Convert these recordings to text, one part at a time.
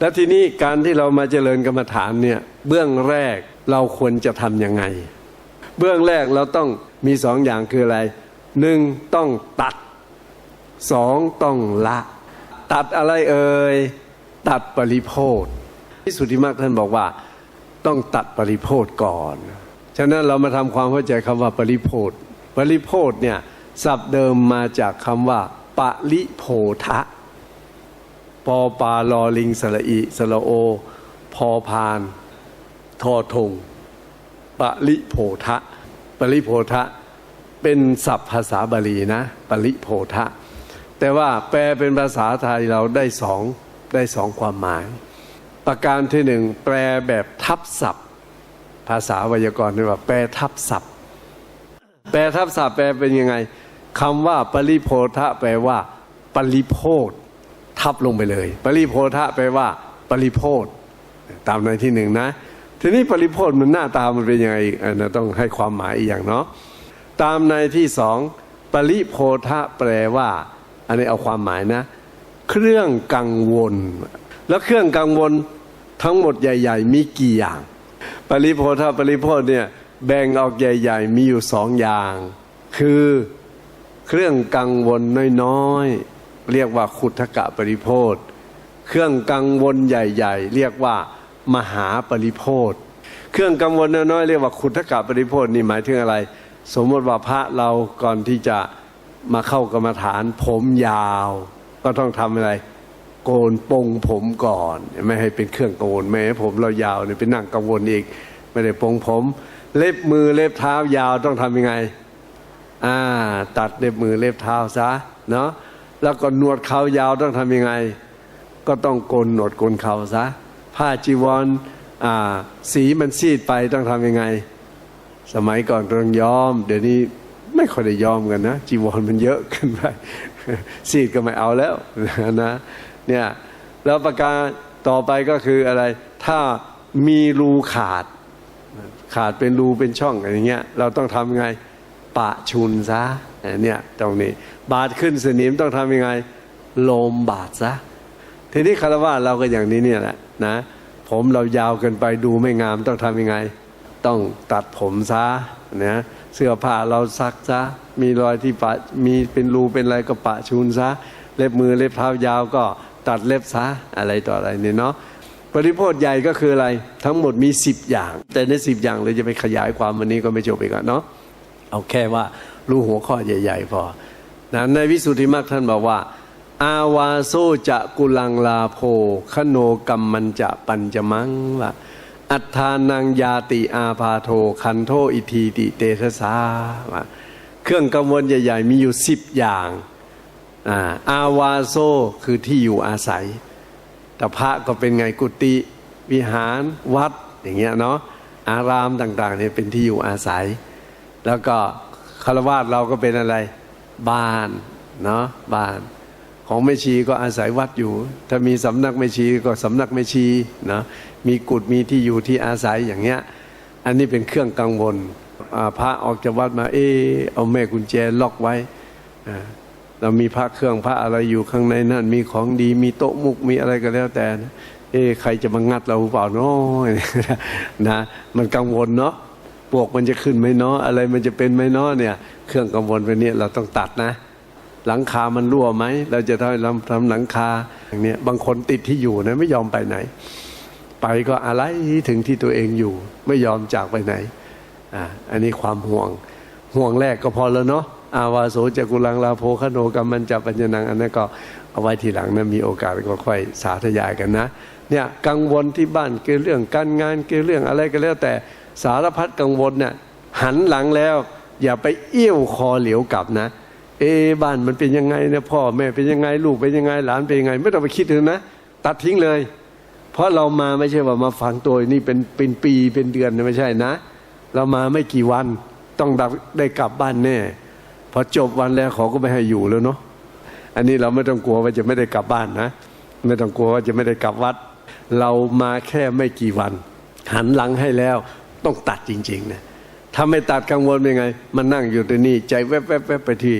แล้วทีนี้การที่เรามาเจริญกรรมฐานเนี่ยเบื้องแรกเราควรจะทำยังไง เบื้องแรกเราต้องมีสองอย่างคืออะไรหนึ่งต้องตัดสองต้องละ ตัดอะไรเอ่ยตัดปริโพธที่สุทธิมรรคท่านบอกว่า ต้องตัดปริโพธก่อน ฉะนั้นเรามาทำความเข้าใจคำว่าปริโพธปริโพธเนี่ยศัพท์เดิมมาจากคำว่าปริโพธะ ปอปาลอลิงสระอิสระโอ พอพานทอทงปริโพธะปริโพธะเป็นศัพท์ภาษาบาลีนะปริโพธะแต่ว่าแปลเป็นภาษาไทยเราได้สองได้สองความหมาย ประการที่หนึ่งแปลแบบทับศัพท์ ภาษาไวยากรณ์เรียกว่าแปลทับศัพท์ แปลทับศัพท์แปลเป็นยังไงคำว่าปริโพธะแปลว่า ปริโพธ ทับลงไปเลย ปริโพธะแปลว่า ปริโพธตามในที่หนึ่งนะ ทีนี้ปริโพธมันหน้าตามันเป็นยังไงอันนั้ต้องให้ความหมายอีกอย่างเนาะตามในที่สองปริโพธะแปลว่า อันนี้เอาความหมายนะ เครื่องกังวล แล้วเครื่องกังวลทั้งหมดใหญ่ ๆ มีกี่อย่าง ปริโพธาปริโพธเนี่ยแบ่งออกใหญ่ ๆ มีอยู่สองอย่าง คือเครื่องกังวลน้อยๆ เรียกว่าขุทกะปริโพธเครื่องกังวลใหญ่ ๆ เรียกว่ามหาปริโพธเครื่องกังวลน้อยๆเรียกว่าขุทกะปริโพธนี่หมายถึงอะไร สมมติว่าพระเราก่อนที่จะมาเข้ากรรมฐานผมยาว ก็ต้องทำอะไร โกนปงผมก่อน ไม่ให้เป็นเครื่องกังวลไม่ให้ผมเรายาวเนี่ยเป็นนั่งกังวลอีก ไม่ได้ปงผม เล็บมือเล็บเท้ายาวต้องทำยังไงอ่าตัดเล็บมือเล็บเท้าซะเนาะ แล้วก็หนวดเขายาวต้องทำยังไง ก็ต้องโกนหนวดโกนเขาซะผ้าจีวรอ่าสีมันซีดไปต้องทำยังไง สมัยก่อนต้องยอม เดี๋ยวนี้ไม่ค่อยได้ยอมกันนะ จีวรมันเยอะขึ้นไปซีดก็ไม่เอาแล้วนะเนี่ยแล้วประการต่อไปก็คืออะไร ถ้ามีรูขาด ขาดเป็นรูเป็นช่องอะไรเงี้ย เราต้องทำยังไง ปะชุนซะ เนี่ยตรงนี้ บาดขึ้นสนิมต้องทำยังไง โลมบาดซะทีนี้คารวะเราก็อย่างนี้เนี่ยแหละนะผมเรายาวเกินไปดูไม่งามต้องทำยังไง ต้องตัดผมซะนะเสื้อผ้าเราซักซะมีรอยที่ปะมีเป็นรูเป็นอะไรก็ปะชูนซะเล็บมือเล็บเท้ายาวก็ตัดเล็บซะอะไรต่ออะไรเนี่ยเนาะปริโภทใหญ่ก็คืออะไร ทั้งหมดมีสิบอย่าง แต่ในสิบอย่างเลยจะไปขยายความวันนี้ก็ไม่จบอีกอะเนาะเอาแค่ว่า รู้หัวข้อใหญ่ ๆ พอนะในวิสุทธิมรรคท่านบอกว่า อาวาโซจะกุลังลาโภคโนกรรมมันจะปัญจมังว่าอัฏฐานังยาติอาพาโทคันโทอิทีติเตทสาว่าเครื่องกังวลใหญ่ ๆ มีอยู่สิบอย่างอาอาวาโซคือที่อยู่อาศัยแต่พระก็เป็นไงกุฏิวิหารวัดอย่างเงี้ยเนาะอารามต่างๆเนี่ยเป็นที่อยู่อาศัย แล้วก็ คารวาสเราก็เป็นอะไร บ้านเนาะบ้าน ของแม่ชีก็อาศัยวัดอยู่ ถ้ามีสำนักแม่ชีก็สำนักแม่ชีนะมีกุฏมีที่อยู่ที่อาศัยอย่างเงี้ย อันนี้เป็นเครื่องกังวลพระออกจากวัดมา เออเอาแม่กุญแจล็อกไว้เรามีพระเครื่องพระอะไรอยู่ข้างในนั่น มีของดีมีโต๊ะมุกมีอะไรก็แล้วแต่ เอใครจะมางัดเราหรือเปล่าเนาะนะ มันกังวลเนาะ ปวกมันจะขึ้นไหมเนาะอะไรมันจะเป็นไหมเนาะเนี่ย เครื่องกังวลไปเนี่ยเราต้องตัดนะ หลังคามันรั่วไหมเราจะทำทำหลังคาอย่างเนี้ยบางคนติดที่อยู่นะไม่ยอมไปไหน ไปก็อะไรถึงที่ตัวเองอยู่ ไม่ยอมจากไปไหนอ่าอันนี้ความห่วง ห่วงแรกก็พอแล้วเนาะอาวาโสจักุลังลาโภคโนกรรมันจะปัญญนังอันนั้นก็เอาไว้ทีหลังนะมีโอกาสก็ค่อยสาธยายกันนะเนี่ยกังวลที่บ้านเกี่ยวเรื่องการงานเกี่ยวเรื่องอะไรก็แล้วแต่ สารพัดกังวลเนี่ยหันหลังแล้ว อย่าไปเอี้ยวคอเหลียวกลับนะ เอะบ้านมันเป็นยังไงนะพ่อแม่เป็นยังไงลูกเป็นยังไงหลานเป็นยังไง ไม่ต้องไปคิดถึงนะ ตัดทิ้งเลย เพราะเรามาไม่ใช่ว่ามาฟังตัวนี่เป็นเป็นปีเป็นเดือนไม่ใช่นะ เรามาไม่กี่วันต้องได้ได้กลับบ้านแน่พอจบวันแล้วเขาก็ไม่ให้อยู่แล้วเนาะอันนี้เราไม่ต้องกลัวว่าจะไม่ได้กลับบ้านนะ ไม่ต้องกลัวว่าจะไม่ได้กลับวัด เรามาแค่ไม่กี่วัน หันหลังให้แล้ว ต้องตัดจริงๆนะถ้าไม่ตัดกังวลเป็นไง มันนั่งอยู่ตรงนี้ ใจแวบๆแวบไปที่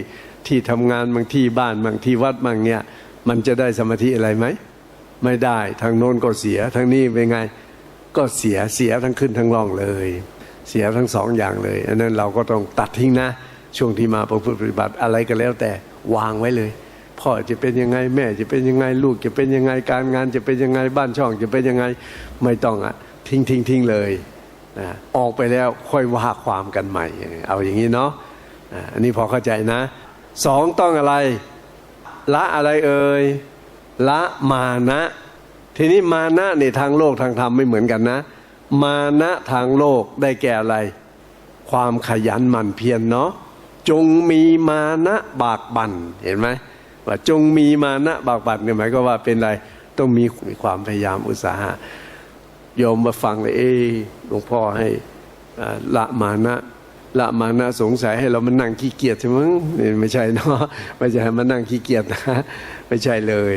ที่ทำงานบางที่บ้านบางที่วัดบางเนี่ย มันจะได้สมาธิอะไรไหมไม่ได้ทางโน้นก็เสียทางนี้เป็นไง ก็เสียเสียทั้งขึ้นทั้งล่องเลย เสียทั้งสองอย่างเลยอันนั้นเราก็ต้องตัดทิ้งนะ ช่วงที่มาประพฤติปฏิบัติอะไรก็แล้วแต่วางไว้เลยพ่อจะเป็นยังไงแม่จะเป็นยังไงลูกจะเป็นยังไงการงานจะเป็นยังไงบ้านช่องจะเป็นยังไงไม่ต้องอะทิ้งทิ้งทิ้งเลย ออกไปแล้วค่อยว่าความกันใหม่ เอาอย่างนี้เนาะอันนี้พอเข้าใจนะสองต้องอะไร ละอะไรเอ่ยละมานะ ทีนี้มานะในทางโลกทางธรรมไม่เหมือนกันนะ มานะทางโลกได้แก่อะไร ความขยันหมั่นเพียรเนาะจงมีมานะบากบั่นเห็นไหมว่าจงมีมานะบากบั่นเนี่ยหมายก็ว่าเป็นอะไรต้องมีความพยายามอุตสาหะ โยมมาฟังเลยเอ้หลวงพ่อให้ละมานะละมานะสงสัยให้เรามานั่งขี้เกียจใช่มั้งนี่ไม่ใช่เนาะไม่ใช่ให้มานั่งขี้เกียจนะไม่ใช่เลย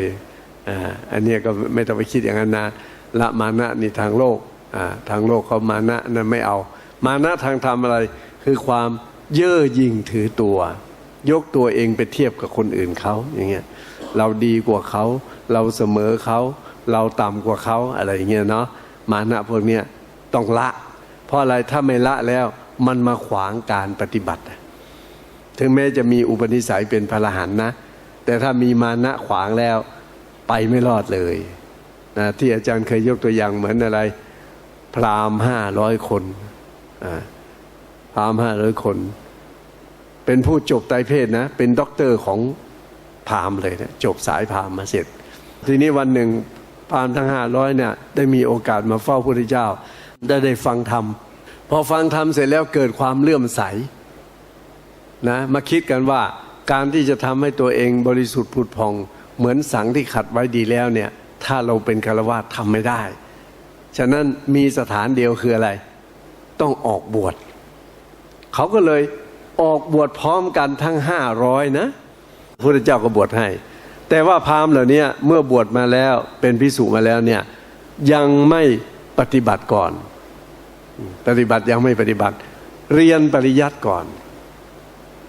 อ่าอันนี้ก็ไม่ต้องไปคิดอย่างนั้นนะละมานะนี่ทางโลกอ่าทางโลกเขามานะนั้นไม่เอา มานะทางธรรมอะไรคือความเย่อหยิ่งถือตัว ยกตัวเองไปเทียบกับคนอื่นเขาอย่างเงี้ยเราดีกว่าเขา เราเสมอเขา เราต่ำกว่าเขาอะไรอย่างเงี้ยเนาะ มานะพวกเนี้ยต้องละ เพราะอะไรถ้าไม่ละแล้วมันมาขวางการปฏิบัติ ถึงแม้จะมีอุปนิสัยเป็นพระรหันต์นะ แต่ถ้ามีมานะขวางแล้วไปไม่รอดเลยนะที่อาจารย์เคยยกตัวอย่างเหมือนอะไร พรามห้าร้อยคนพรามห้าร้อยคน เป็นผู้จบไตเพศนะ เป็นด็อกเตอร์ของพรามเลยนะจบสายพรามมาเสร็จ ทีนี้วันหนึ่ง พราหมณ์ทั้งห้าร้อยเนี่ยได้มีโอกาสมาเฝ้าพระพุทธเจ้า ได้ได้ฟังธรรมพอฟังธรรมเสร็จแล้วเกิดความเลื่อมใสนะมาคิดกันว่าการที่จะทำให้ตัวเองบริสุทธิ์ผุดพอง เหมือนสังที่ขัดไว้ดีแล้วเนี่ยถ้าเราเป็นคารวะทำไม่ได้ ฉะนั้นมีสถานเดียวคืออะไร ต้องออกบวชเขาก็เลยออกบวชพร้อมกันทั้งห้าร้อยนะพระพุทธเจ้าก็บวชให้ แต่ว่าพราหมณ์เหล่านี้เมื่อบวชมาแล้วเป็นพิสุมาแล้วเนี่ยยังไม่ปฏิบัติก่อน ปฏิบัติยังไม่ปฏิบัติ เรียนปริยัติก่อน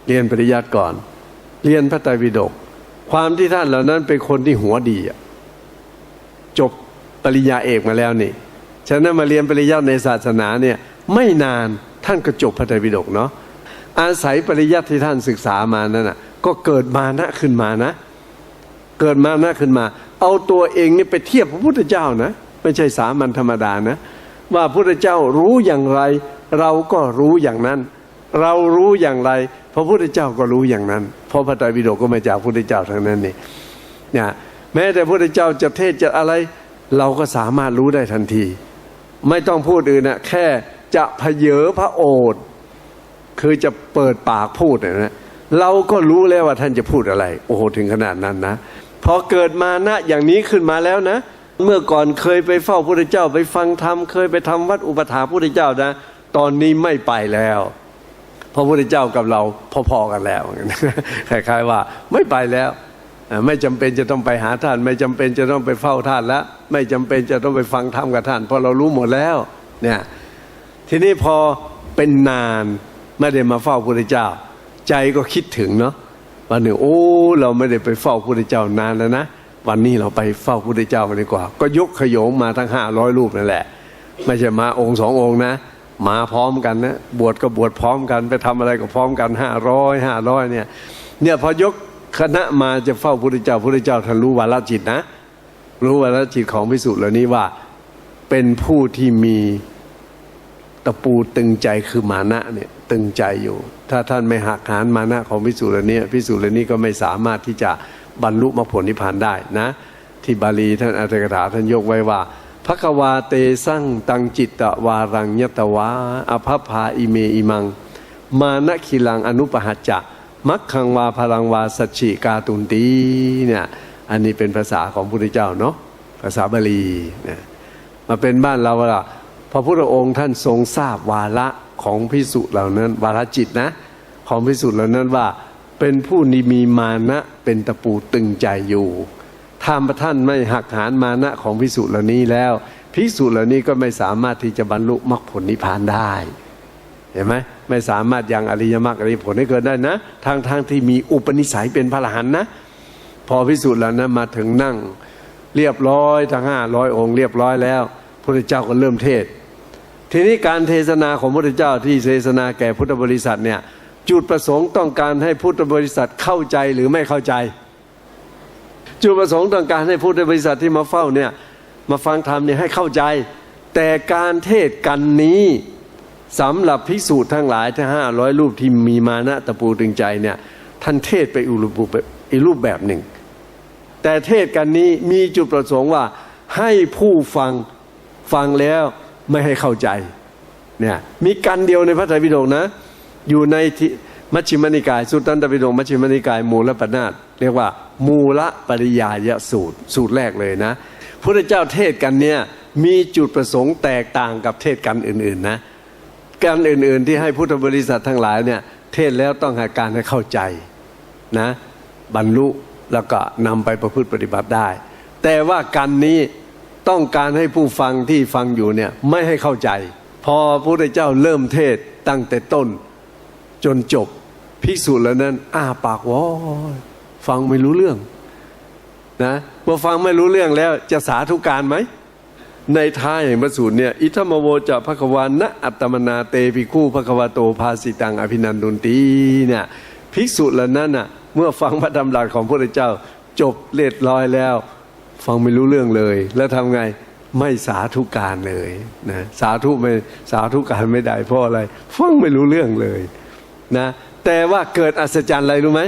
เรียนปริยัติก่อน เรียนพระไตรปิฎกความที่ท่านเหล่านั้นเป็นคนที่หัวดีจบปริญญาเอกมาแล้วนี่ฉะนั้นมาเรียนปริยัติในศาสนาเนี่ยไม่นานท่านก็จบพระไตรปิฎกเนาะอาศัยปริยัติที่ท่านศึกษามานั่นน่ะก็เกิดมานะขึ้นมานะ เกิดมานะขึ้นมา เอาตัวเองนี่ไปเทียบพระพุทธเจ้านะ ไม่ใช่สามัญธรรมดานะ ว่าพระพุทธเจ้ารู้อย่างไร เราก็รู้อย่างนั้น เรารู้อย่างไร พระพุทธเจ้าก็รู้อย่างนั้น เพราะพระไตรปิฎกก็มาจากพระพุทธเจ้าทั้งนั้นนี่เนี่ยแม้แต่พระพุทธเจ้าจะเทศจะอะไร เราก็สามารถรู้ได้ทันที ไม่ต้องพูดอื่นนะแค่จะเพเยอพระโอษฐ์คือจะเปิดปากพูดเนยนะเราก็รู้แล้วว่าท่านจะพูดอะไร โอ้โหถึงขนาดนั้นนะ พอเกิดมานะอย่างนี้ขึ้นมาแล้วนะ เมื่อก่อนเคยไปเฝ้าพระพุทธเจ้าไปฟังธรรมเคยไปทำวัดอุปถาพระพุทธเจ้านะ ตอนนี้ไม่ไปแล้วพระพุทธเจ้ากับเราพอๆกันแล้วคล้ายๆว่าไม่ไปแล้ว ไม่จำเป็นจะต้องไปหาท่าน ไม่จำเป็นจะต้องไปเฝ้าท่านแล้วไม่จำเป็นจะต้องไปฟังธรรมกับท่าน เพราะเรารู้หมดแล้วเนี่ยทีนี้พอเป็นนานไม่ได้มาเฝ้าพระพุทธเจ้า ใจก็คิดถึงเนาะ วันหนึ่งโอ้ เราไม่ได้ไปเฝ้าพระพุทธเจ้านานแล้วนะวันนี้เราไปเฝ้าพระพุทธเจ้ากันดีกว่า ก็ยกขโยงมาทั้งห้าร้อยรูปนั่นแหละ ไม่ใช่มาองค์สององค์นะ มาพร้อมกันนะบวชก็บวชพร้อมกันไปทำอะไรก็พร้อมกันห้าร้อยห้าร้อยเนี่ย เนี่ยพอยกคณะมาจะเฝ้าพระพุทธเจ้าพระพุทธเจ้าท่านรู้วาลจิตนะ รู้วาลจิตของพิสุเหล่านี้ว่าเป็นผู้ที่มีตะปูตึงใจคือมานะเนี่ย ตึงใจอยู่ ถ้าท่านไม่หักหานมานะของพิสุเหล่านี้พิสุเหล่านี้ก็ไม่สามารถที่จะบรรลุมรรคผลนิพพานได้นะ ที่บาลีท่านอัตถกถาท่านยกไว้ว่าพระกวาเตสั่งตังจิตตวารังยตวาอภพาอิเมอิมัง มานะคิลังอนุปหัจจะมักขังวาพลังวาสัจฉิกาตุนตีเนี่ยอันนี้เป็นภาษาของพระพุทธเจ้าเนาะภาษาบาลีเนี่ยมาเป็นบ้านเราละพระพุทธองค์ท่านทรงทราบวาระ ของพิสุเหล่านั้น วาระจิตนะ ของพิสุเหล่านั้นว่า เป็นผู้นิมีมานะเป็นตะปูตึงใจอยู่ถ้าท่านไม่หักหานมานะของพิสุเหล่านี้แล้วพิสุเหล่านี้ก็ไม่สามารถที่จะบรรลุมรรคผลนิพพานได้เห็นไหมไม่สามารถยังอริยมรรคอริยผลให้เกิดได้นะทางทางที่มีอุปนิสัยเป็นพระอรหันต์นะ พอพิสูจน์แล้วนะมาถึงนั่ง เรียบร้อยทั้งห้าร้อยองค์ เรียบร้อยแล้วพระเจ้าก็เริ่มเทศ ทีนี้การเทศนาของพระพุทธเจ้าที่เทศนาแก่พุทธบริษัทเนี่ยจุดประสงค์ต้องการให้พุทธบริษัทเข้าใจหรือไม่เข้าใจ จุดประสงค์ต้องการให้พุทธบริษัทที่มาเฝ้าเนี่ยมาฟังธรรมเนี่ยให้เข้าใจ แต่การเทศกันนี้สำหรับภิกษุทั้งหลายทั้งห้าร้อยรูปที่มีมานะตะปูตึงใจเนี่ยท่านเทศไปอุรูปแบบอีรูปแบบหนึ่ง แต่เทศกันนี้มีจุดประสงค์ว่าให้ผู้ฟังฟังแล้ว ไม่ให้เข้าใจเนี่ยมีกันเดียวในพระไตรปิฎกนะ อยู่ในมัชฌิมนิกาย สุตตันตปิฎกมัชฌิมนิกาย มูลปนาตเรียกว่า มูลปริยายสูตรสูตรแรกเลยนะพระเจ้าเทศกันเนี่ยมีจุดประสงค์แตกต่างกับเทศกันอื่นๆนะกันอื่นๆที่ให้พุทธบริษัททั้งหลายเนี่ยเทศแล้วต้องหาการให้เข้าใจนะบรรลุแล้วก็นำไปประพฤติปฏิบัติได้ แต่ว่ากันนี้ ต้องการให้ผู้ฟังที่ฟังอยู่เนี่ยไม่ให้เข้าใจ พอพระพุทธเจ้าเริ่มเทศตั้งแต่ต้น จนจบภิกษุแล้วนั้น อ้าปากวอยฟังไม่รู้เรื่องนะเมื่อฟังไม่รู้เรื่องแล้วจะสาธุการไหม ในท้ายแห่งพระสูตรเนี่ยอิทัมโวจะภควานะอัตตมนาเตปิคู่ภควาโตภาสิตังอภินันดุนตีเนี่ยภิกษุเหล่านั้นน่ะเมื่อฟังพระดำรัสของพระเจ้าจบเรียบร้อยแล้ว ฟังไม่รู้เรื่องเลย แล้วทำไงไม่สาธุการเลยนะสาธุไม่สาธุการไม่ได้เพราะอะไร ฟังไม่รู้เรื่องเลยนะแต่ว่าเกิดอัศจรรย์อะไรรู้ไหม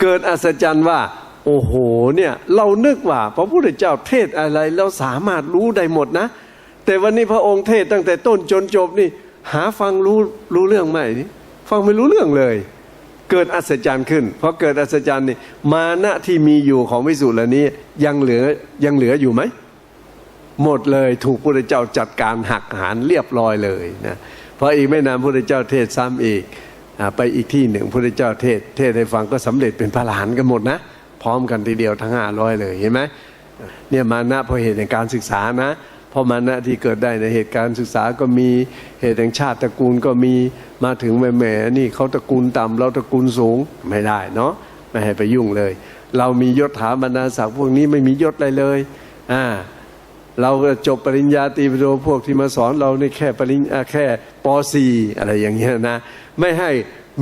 เกิดอัศจรรย์ว่า โอ้โหเนี่ยเรานึกว่าพระพุทธเจ้าเทศอะไรเราสามารถรู้ได้หมดนะ แต่วันนี้พระองค์เทศตั้งแต่ต้นจนจบนี่ หาฟังรู้รู้เรื่องไหมฟังไม่รู้เรื่องเลย เกิดอัศจรรย์ขึ้นเพอเกิดอัศจรรย์นี่มานะที่มีอยู่ของวิสุทธิ์เหล่านี้ยังเหลือยังเหลืออยู่ไหมหมดเลยถูกพระเจ้าจัดการหักหารเรียบร้อยเลยนะพออีกไม่นานพระเจ้าเทศซ้ำอีกไปอีกที่หนึ่งพระเจ้าเทศเทศให้ฟังก็สำเร็จเป็นพระอรหันกันหมดนะ พร้อมกันทีเดียวทั้งห้าร้อยเลยเห็นไหมเนี่ยมานะเพราะเหตุแห่งการศึกษานะ เพราะมานะที่เกิดได้ในเหตุการณ์ศึกษาก็มีเหตุแห่งชาติตระกูลก็มีมาถึงแหม่แหมนี่เขาตระกูลต่ำเราตระกูลสูงไม่ได้เนาะไม่ให้ไปยุ่งเลย เรามียศถาบรรดาศักดิ์พวกนี้ไม่มียศอะไรเลยอ่าเราจบปริญญาตรีปริญญาพวกที่มาสอนเราในแค่ปริญญาแค่ป .4 อะไรอย่างเงี้ยนะ ไม่ให้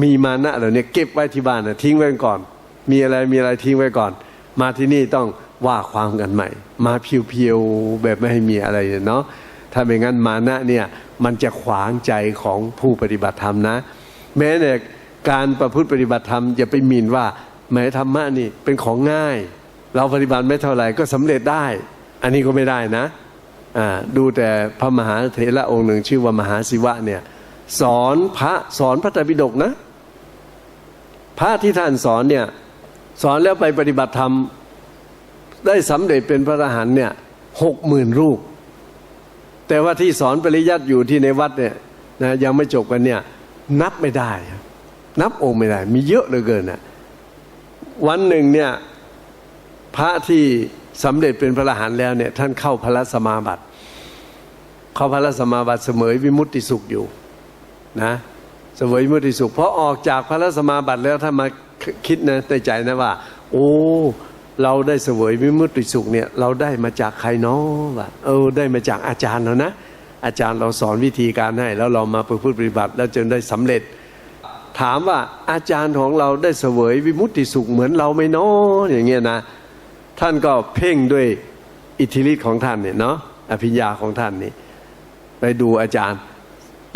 มีมานะเหล่านี้เก็บไว้ที่บ้านนะทิ้งไว้ก่อน มีอะไรมีอะไรทิ้งไว้ก่อน มาที่นี่ต้อง ว่าความกันใหม่ มาเพียวๆแบบไม่ให้มีอะไรเนาะถ้าไม่งั้นมานะเนี่ยมันจะขวางใจของผู้ปฏิบัติธรรมนะ แม้แต่การประพฤติปฏิบัติธรรมอย่าไปหมิ่นว่าแม้ธรรมะนี่เป็นของง่าย เราปฏิบัติไม่เท่าไหร่ก็สำเร็จได้ อันนี้ก็ไม่ได้นะดูแต่พระมหาเถระองค์หนึ่งชื่อว่ามหาศิวะเนี่ยสอนพระสอนพระตรปิฎกนะ พระที่ท่านสอนเนี่ยสอนแล้วไปปฏิบัติธรรม ได้สำเร็จเป็นพระอรหันต์เนี่ยหกหมื่นรูป แต่ว่าที่สอนปริยัติอยู่ที่ในวัดเนี่ยนะยังไม่จบกันเนี่ยนับไม่ได้ นับองค์ไม่ได้ มีเยอะเหลือเกินนะวันหนึ่งเนี่ยพระที่สำเร็จเป็นพระอรหันต์แล้วเนี่ยท่านเข้าพระสมาบัติ เข้าพระสมาบัติเสมยวิมุตติสุขอยู่นะเสมยวิมุตติสุขเพราะออกจากพระสมาบัติแล้วถ้ามาคิดนะในใจนะว่า โอ้ เราได้เสวยวิมุตติสุขเนี่ยเราได้มาจากใครเนาะวะเออได้มาจากอาจารย์เรานะ อาจารย์เราสอนวิธีการให้ แล้วเรามาประพฤติปฏิบัติ แล้วจนได้สำเร็จ ถามว่าอาจารย์ของเราได้เสวยวิมุตติสุขเหมือนเราไหมเนาะอย่างเงี้ยนะ ท่านก็เพ่งด้วยอิทธิฤทธิ์ของท่านเนี่ยเนาะอภิญญาของท่านนี่ไปดูอาจารย์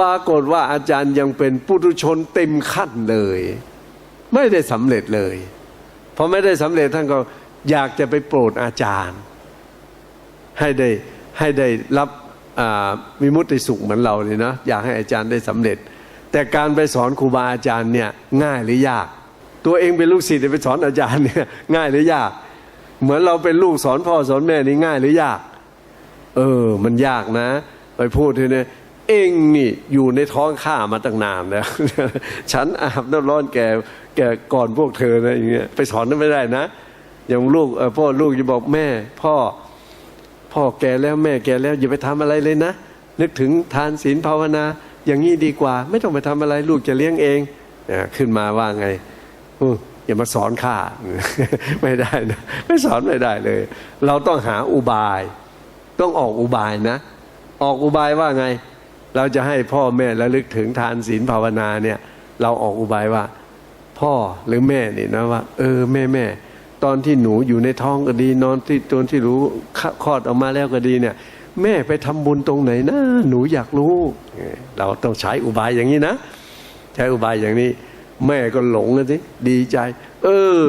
ปรากฏว่าอาจารย์ยังเป็นปุถุชนเต็มขั้นเลย ไม่ได้สำเร็จเลยพอไม่ได้สำเร็จท่านก็ อยากจะไปโปรดอาจารย์ ให้ได้ให้ได้รับวิมุตติสุขเหมือนเราเลยนะอยากให้อาจารย์ได้สำเร็จ แต่การไปสอนครูบาอาจารย์เนี่ยง่ายหรือยาก ตัวเองเป็นลูกศิษย์ไปสอนอาจารย์เนี่ยง่ายหรือยาก เหมือนเราเป็นลูกสอนพ่อสอนแม่นี่ง่ายหรือยาก เออ มันยากนะ ไปพูดทีนี้เองนี่อยู่ในท้องข้ามาตั้งนานแล้วฉันอาบน้ำร้อนแกแกก่อนพวกเธอนะอย่างเงี้ยไปสอนนั้นไม่ได้นะ อย่างลูกพ่อลูกจะบอกแม่ พ่อพ่อแกแล้วแม่แกแล้วอย่าไปทำอะไรเลยนะ นึกถึงทานศีลภาวนา อย่างนี้ดีกว่า ไม่ต้องไปทำอะไรลูกจะเลี้ยงเองขึ้นมาว่าไงอย่ามาสอนข้าไม่ได้นะไม่สอนไม่ได้เลย เราต้องหาอุบาย ต้องออกอุบายนะ ออกอุบายว่าไง เราจะให้พ่อแม่ระลึกถึงทานศีลภาวนาเนี่ย เราออกอุบายว่า พ่อหรือแม่นี่นะว่า เออแม่แม่ ตอนที่หนูอยู่ในท้องก็ดี นอนที่ตอนที่รู้คลอดออกมาแล้วก็ดีเนี่ย แม่ไปทำบุญตรงไหนนะหนูอยากรู้ เราต้องใช้อุบายอย่างนี้นะ ใช้อุบายอย่างนี้ แม่ก็หลงเลยสิดีใจ เออ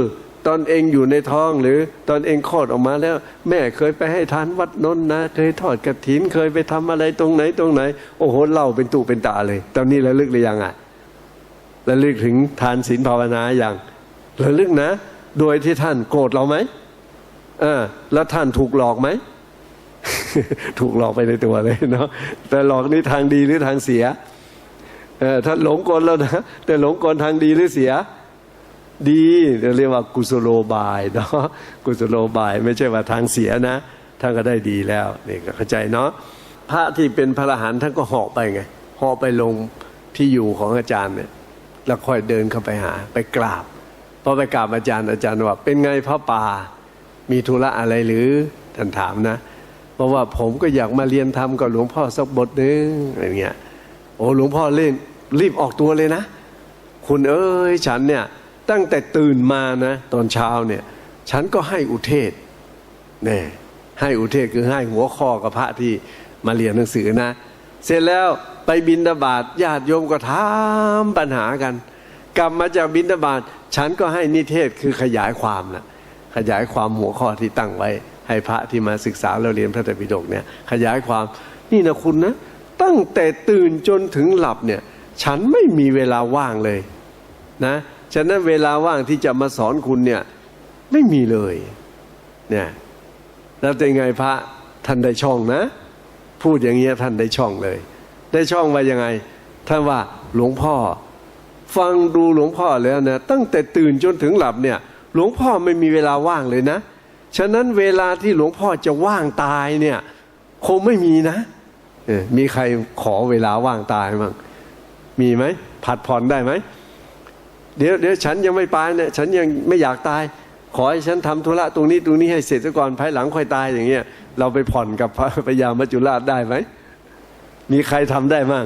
ตอนเองอยู่ในท้องหรือ ตอนเองคลอดออกมาแล้ว แม่เคยไปให้ทานวัดนนนะ เคยทอดกระถินเคยไปทำอะไรตรงไหนตรงไหน โอ้โหเล่าเป็นตุเป็นตาเลย ตอนนี้ระลึกหรือยังอะระลึกถึงทานศีลภาวนาอย่างระลึกนะ โดยที่ท่านโกรธเราไหมเออแล้วท่านถูกหลอกไหม ถูกหลอกไปในตัวเลยเนาะแต่หลอกนี่ทางดีหรือทางเสียเออถ้าหลงกลแล้วนะแต่หลงกลทางดีหรือเสีย ดีเรียกว่ากุศโลบายเนาะกุศโลบาย ไม่ใช่ว่าทางเสียนะท่านก็ได้ดีแล้วนี่ก็เข้าใจเนาะพระที่เป็นพระอรหันต์ท่านก็เหาะไปไงเหาะไปลงที่อยู่ของอาจารย์เนี่ยแล้วค่อยเดินเข้าไปหา ไปกราบ พอไปกราบอาจารย์อาจารย์ว่าเป็นไงพระป่า มีธุระอะไรหรือท่านถามนะ เพราะว่าผมก็อยากมาเรียนธรรมกับหลวงพ่อสักบทนึงอะไรเงี้ยโอ้หลวงพ่อเล่นรีบออกตัวเลยนะ คุณเอ้ยฉันเนี่ยตั้งแต่ตื่นมานะตอนเช้าเนี่ยฉันก็ให้อุเทศนี่ยให้อุเทศคือให้หัวข้อกับพระที่มาเรียนหนังสือนะ เสร็จแล้วไปบินดาบาตญาติโยมก็ถามปัญหากัน กลับมาจากบินดาบาตฉันก็ให้นิเทศคือขยายความนะขยายความหัวข้อที่ตั้งไว้ ให้พระที่มาศึกษาเราเรียนพระไตรปิฎกเนี่ยขยายความนี่นะคุณนะ ตั้งแต่ตื่นจนถึงหลับเนี่ยฉันไม่มีเวลาว่างเลยนะฉะนั้นเวลาว่างที่จะมาสอนคุณเนี่ยไม่มีเลยเนี่ยแล้วเป็นไงพระท่านได้ช่องนะ พูดอย่างเงี้ยท่านได้ช่องเลย ได้ช่องว่ายังไงท่านว่าหลวงพ่อ ฟังดูหลวงพ่อแล้วนะตั้งแต่ตื่นจนถึงหลับเนี่ย หลวงพ่อไม่มีเวลาว่างเลยนะ ฉะนั้นเวลาที่หลวงพ่อจะว่างตายเนี่ย คงไม่มีนะเออมีใครขอเวลาว่างตายมั้งมีไหมผัดผ่อนได้ไหมเดี๋ยวเดี๋ยวฉันยังไม่ตายเนี่ยฉันยังไม่อยากตาย ขอให้ฉันทำธุระตรงนี้ตรงนี้ให้เสร็จซะก่อนภายหลังค่อยตายอย่างเงี้ย เราไปผ่อนกับพระพยามัจจุราชได้ไหมมีใครทำได้มั่ง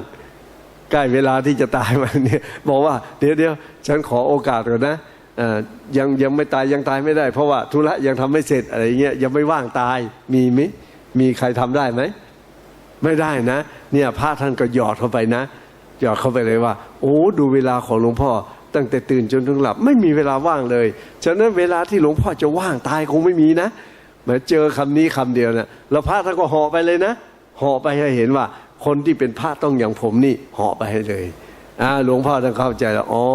ใกล้เวลาที่จะตายมันเนี่ยบอกว่าเดี๋ยวเดี๋ยวฉันขอโอกาสก่อนนะยังยังไม่ตายยังตายไม่ได้ เพราะว่าธุระยังทำไม่เสร็จอะไรเงี้ยยังไม่ว่างตายมีไหมมีใครทำได้ไหมไม่ได้นะ เนี่ยพระท่านก็หยอดเข้าไปนะ หยอดเข้าไปเลยว่า โอ้ดูเวลาของหลวงพ่อ ตั้งแต่ตื่นจนถึงหลับ ไม่มีเวลาว่างเลยฉะนั้นเวลาที่หลวงพ่อจะว่างตายคงไม่มีนะเหมือนเจอคำนี้คำเดียวนะแล้วพระท่านก็ห่อไปเลยนะห่อไปให้เห็นว่า คนที่เป็นพระต้องอย่างผมนี่เห่อไปให้เลยอ่าหลวงพ่อท่านเข้าใจแล้วอ๋อ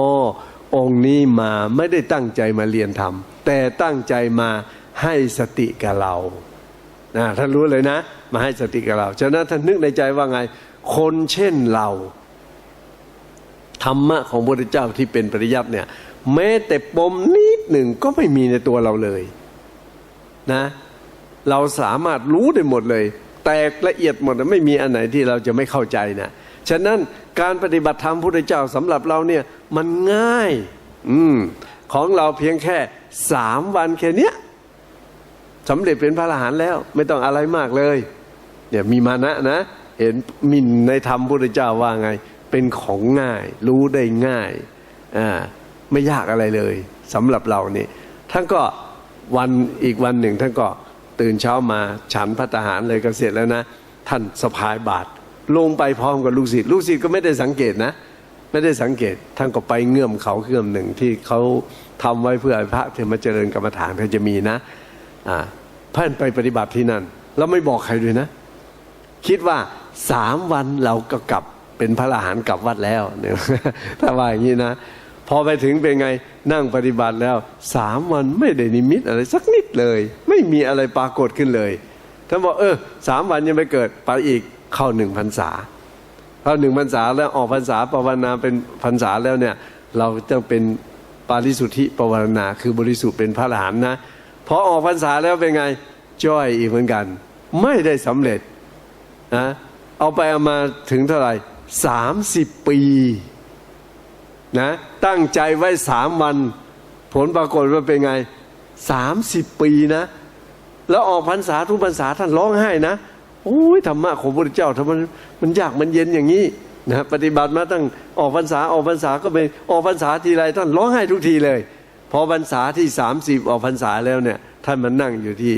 องค์นี้มาไม่ได้ตั้งใจมาเรียนธรรมแต่ตั้งใจมาให้สติกับเรานะท่านรู้เลยนะ มาให้สติกับเราฉะนั้นท่านนึกในใจว่าไง คนเช่นเรา ธรรมะของพระพุทธเจ้าที่เป็นปริยัติเนี่ย แม้แต่ปมนิดหนึ่งก็ไม่มีในตัวเราเลย นะ เราสามารถรู้ได้หมดเลย แตกละเอียดหมดไม่มีอันไหนที่เราจะไม่เข้าใจนะฉะนั้นการปฏิบัติธรรมพุทธเจ้าสำหรับเราเนี่ยมันง่าย อืมของเราเพียงแค่สามวันแค่เนี้ยสำเร็จเป็นพระอรหันต์แล้ว ไม่ต้องอะไรมากเลยเนี่ยมีมานะนะ เห็นมินในธรรมพุทธเจ้าว่าไง เป็นของง่าย รู้ได้ง่ายอ่าไม่ยากอะไรเลยสำหรับเรานี่ท่านก็วันอีกวันหนึ่งท่านก็ ตื่นเช้ามาฉันพัตหารเลยก็เสร็จแล้วนะ ท่านสะพายบาตรลงไปพร้อมกับลูกศิษย์ลูกศิษย์ก็ไม่ได้สังเกตนะ ไม่ได้สังเกตท่านก็ไปเงื่อมเขาเงื่อมหนึ่งที่เขาทำไว้เพื่อพระเทมาเจริญกรรมฐานเขาจะมีนะอ่าท่านไปปฏิบัติที่นั่น แล้วไม่บอกใครด้วยนะ คิดว่าสามวันเราก็กลับเป็นพระอรหันต์กลับวัดแล้วเนี่ยถ้าว่าอย่างนี้นะ พอไปถึงเป็นไง นั่งปฏิบัติแล้วสามวันไม่ได้นิมิตอะไรสักนิดเลย ไม่มีอะไรปรากฏขึ้นเลยท่านบอกเออสามวันยังไม่เกิดไปอีกเข้าหนึ่งพรรษาเข้าหนึ่งพรรษาแล้วออกพรรษาภาวนาเป็นพรรษาแล้วเนี่ย เราจะเป็นปาริสุทธิปวารณาคือบริสุทธิ์เป็นพระอรหันต์นะพอออกพรรษาแล้วเป็นไงจ้อยอีกเหมือนกัน ไม่ได้สำเร็จนะเอาไปเอามาถึงเท่าไหร่สามสิบปี นะตั้งใจไว้สามวัน ผลปรากฏว่าเป็นไงสามสิบปีนะ แล้วออกพรรษาทุกพรรษาท่านร้องไห้นะโอ้ยธรรมะของพระเจ้าทำไมมันมันยากมันเย็นอย่างนี้นะปฏิบัติมาตั้งออกพรรษาออกพรรษาก็ไปออกพรรษาทีไรท่านร้องไห้ทุกทีเลย พอพรรษาที่สามสิบออกพรรษาแล้วเนี่ย ท่านมานั่งอยู่ที่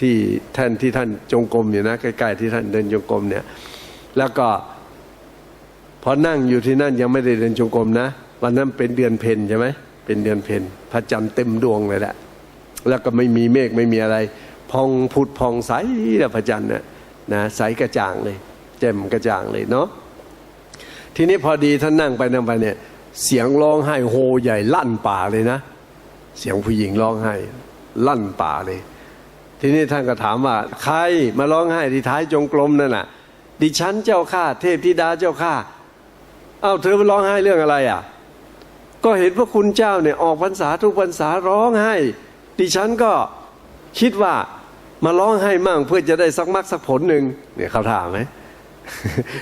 ที่ท่านที่ท่านจงกรมอยู่นะใกล้ๆที่ท่านเดินจงกรมเนี่ย แล้วก็ พอนั่งอยู่ที่นั่นยังไม่ได้เดินจงกรมนะ วันนั้นเป็นเดือนเพ็ญใช่ไหมเป็นเดือนเพ็ญพระจันทร์เต็มดวงเลยแหละแล้วก็ไม่มีเมฆไม่มีอะไร พองผุดพองใสนะพระจันทร์เนี่ยนะใสกระจ่างเลยแจ่มกระจ่างเลยเนาะทีนี้พอดีท่านนั่งไปนั่งไปเนี่ย เสียงร้องไห้โฮใหญ่ลั่นป่าเลยนะ เสียงผู้หญิงร้องไห้ลั่นป่าเลย ทีนี้ท่านก็ถามว่า ใครมาร้องไห้ที่ท้ายจงกรมนั่นน่ะ ดิฉันเจ้าข้าเทพธิดาเจ้าข้า เอาเธอมาร้องไห้เรื่องอะไรอะ ก็เห็นพระคุณเจ้าเนี่ยออกพรรษาทุกพรรษาร้องไห้ ดิฉันก็คิดว่ามาร้องไห้มั่งเพื่อจะได้สักมักสักผลหนึ่งเนี่ยเขาถามไหม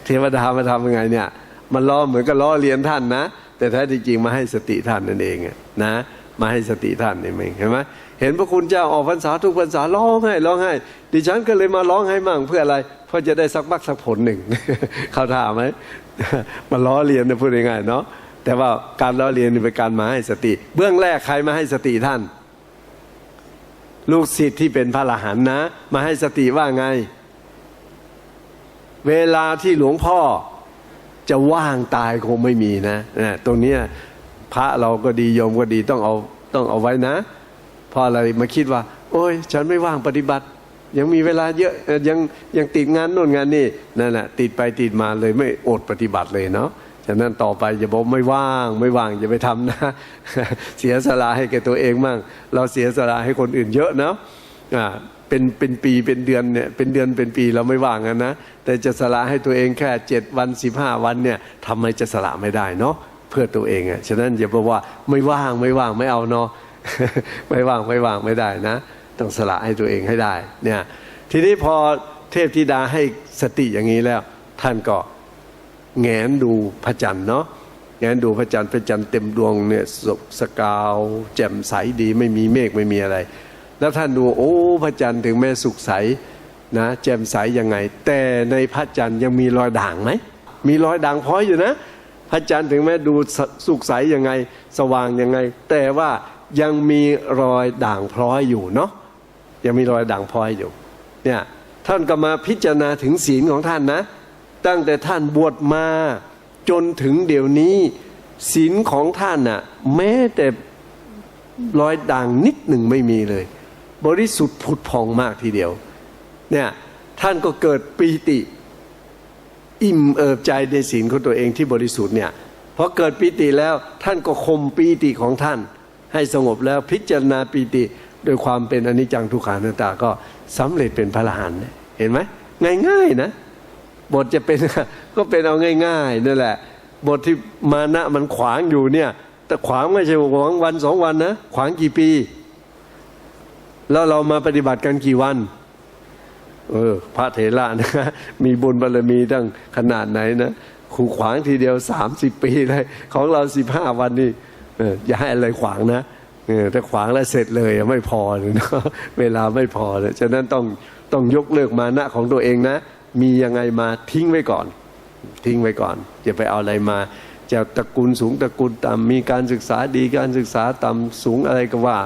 เทวดามาทำยังไงเนี่ย มันล้อเหมือนกับล้อเลียนท่านนะ แต่แท้จริงมาให้สติท่านนั่นเองนะมาให้สติท่านนี่เองเห็นไหมเห็นพระคุณเจ้าออกพรรษาทุกพรรษาร้องไห้ร้องไห้ ดิฉันก็เลยมาร้องไห้มั่งเพื่ออะไร เพื่อจะได้สักมักสักผลหนึ่งเขาถามไหม มาล้อเลียนนะพูดง่ายๆเนาะแต่ว่าการล้อเลียนนี่เป็นการมาให้สติ เบื้องแรกใครมาให้สติท่าน ลูกศิษย์ที่เป็นพระอรหันต์นะ มาให้สติว่าไง เวลาที่หลวงพ่อจะว่างตายคงไม่มีนะนะตรงนี้พระเราก็ดีโยมก็ดีต้องเอาต้องเอาไว้นะพราะอะไรมาคิดว่า โอ้ย ฉันไม่ว่างปฏิบัติ ยังมีเวลาเยอะยังยังติดงานโน่นงานนี่นั่นแหละติดไปติดมาเลยไม่อดปฏิบัติเลยเนาะฉะนั้นต่อไปอย่าบอกไม่ว่างไม่ว่างอย่าไปทำนะ เสียสละให้แก่ตัวเองมั่งเราเสียสละให้คนอื่นเยอะเนาะอ่าเป็นเป็นปีเป็นเดือนเนี่ยเป็นเดือนเป็นปีเราไม่ว่างกันนะ แต่จะสละให้ตัวเองแค่เจ็ดวันสิบห้าวันเนี่ยทำไมจะสละไม่ได้เนาะเพื่อตัวเองอะฉะนั้นอย่าบอกว่าไม่ว่างไม่ว่างไม่เอาเนาะไม่ว่างไม่ว่างไม่ได้นะ ต้องสละให้ตัวเองให้ได้เนี่ยทีนี้พอเทพธิดาให้สติอย่างนี้แล้ว ท่านก็แงนดูพระจันทร์เนาะแงนดูพระจันทร์พระจันทร์เต็มดวงเนี่ยสกสกาว แจ่มใสดีไม่มีเมฆไม่มีอะไร แล้วท่านดูโอ้พระจันทร์ถึงแม้สุขใสนะแจ่มใสยังไง แต่ในพระจันทร์ยังมีรอยด่างไหมมีรอยด่างพร้อยอยู่นะ พระจันทร์ถึงแม้ดูสสุขใสยังไง สว่างยังไง แต่ว่ายังมีรอยด่างพร้อยอยู่เนาะ ยังมีรอยด่างพร้อยอยู่เนี่ยท่านก็มาพิจารณาถึงศีลของท่านนะ ตั้งแต่ท่านบวชมาจนถึงเดี๋ยวนี้ศีลของท่านน่ะแม้แต่รอยด่างนิดหนึ่งไม่มีเลย บริสุทธิ์ผุดพองมากทีเดียวเนี่ยท่านก็เกิดปีติ อิ่มเอิบใจในศีลของตัวเองที่บริสุทธิ์เนี่ยพอเกิดปีติแล้วท่านก็คมปีติของท่าน ให้สงบแล้วพิจารณาปีติ โดยความเป็นอนิจจังทุกขังนัตตาก็สำเร็จเป็นพระอรหันต์เห็นไหมง่ายๆนะบทจะเป็นก็เป็นเอาง่ายๆนั่นแหละ บทที่มานะมันขวางอยู่เนี่ย แต่ขวางไม่ใช่ขวางวันสองวันนะขวางกี่ปี แล้วเรามาปฏิบัติกันกี่วัน เออ พระเถระนะมีบุญบารมีตั้งขนาดไหนนะขู่ขวางทีเดียวสามสิบปีเลย ของเราสิบห้าวันนี่อออย่าให้อะไรขวางนะ ถ้าขวางแล้วเสร็จเลยไม่พอเลยนะเวลาไม่พอเลยฉะนั้นต้องต้องยกเลิกมานะของตัวเองนะ มียังไงมาทิ้งไว้ก่อน ทิ้งไว้ก่อนอย่าไปเอาอะไรมาจะตระกูลสูงตระกูลต่ำมีการศึกษาดีการศึกษาต่ำสูงอะไรก็ว่า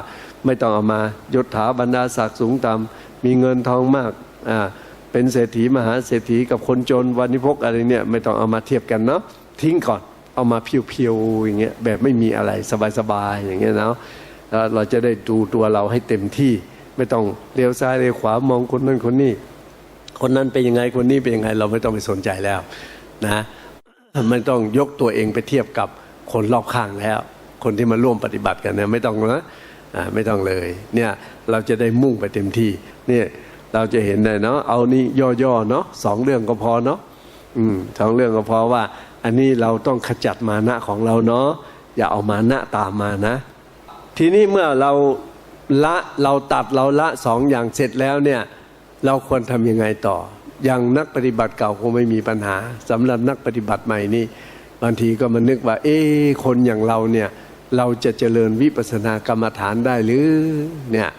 ไม่ต้องเอามายศถาบรรดาศักดิ์สูงต่ำมีเงินทองมากอ่าเป็นเศรษฐีมหาเศรษฐีกับคนจนวันนิพกอะไรเนี่ยไม่ต้องเอามาเทียบกันเนาะทิ้งก่อนเอามาเพียวๆอย่างเงี้ยแบบไม่มีอะไรสบายๆอย่างเงี้ยเนาะ แล้วเราจะได้ดูตัวเราให้เต็มที่ ไม่ต้องเลี้ยวซ้ายเลี้ยวขวามองคนนั้นคนนี้ คนนั้นเป็นยังไงคนนี้เป็นยังไง เราไม่ต้องไปสนใจแล้วนะไม่ต้องยกตัวเองไปเทียบกับคนรอบข้างแล้ว คนที่มาร่วมปฏิบัติกันเนี่ยไม่ต้องนะอ่าไม่ต้องเลย เนี่ยเราจะได้มุ่งไปเต็มที่เนี่ยเราจะเห็นเลยเนาะเอานี่ย่อๆเนาะสองเรื่องก็พอเนาะอืมสองเรื่องก็พอว่า อันนี้เราต้องขจัดมานะของเราเนาะอย่าเอามานะตามมานะ ทีนี้เมื่อเราละเราตัดเราละสองอย่างเสร็จแล้วเนี่ย เราควรทำยังไงต่อ อย่างนักปฏิบัติเก่าคงไม่มีปัญหาสำหรับนักปฏิบัติใหม่นี่บางทีก็มานึกว่า เอ๊คนอย่างเราเนี่ย เราจะเจริญวิปัสสนากรรมฐานได้หรือเนี่ย